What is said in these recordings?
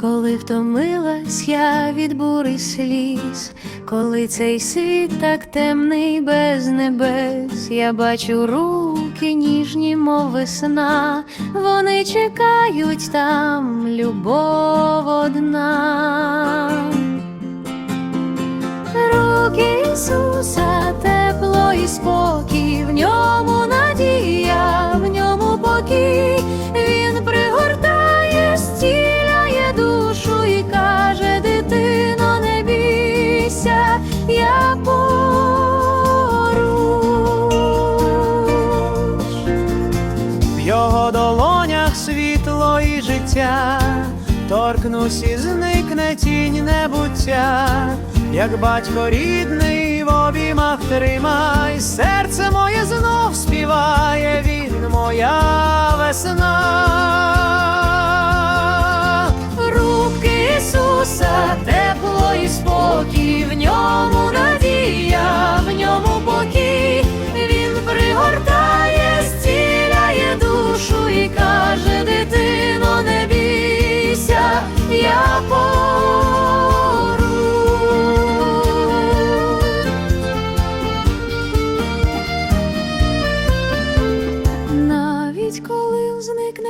Коли втомилась я від бури сліз, коли цей світ так темний без небес, я бачу руки ніжні, мов весна, вони чекають там любов одна. Руки Ісуса, його долонях світло і життя, торкнусь і зникне тінь небуття, як батько рідний в обіймах тримай, серце моє знов співає, він моя весна.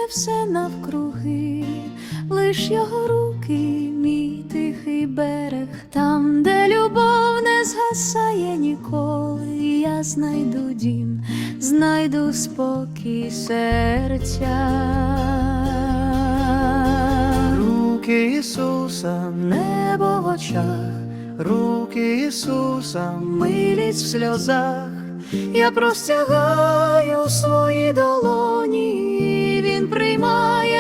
Все навкруги, лиш його руки, мій тихий берег, там, де любов не згасає ніколи, я знайду дім, знайду спокій серця. Руки Ісуса, небо в очах, руки Ісуса, милість в сльозах. Я простягаю свої долоні, він приймає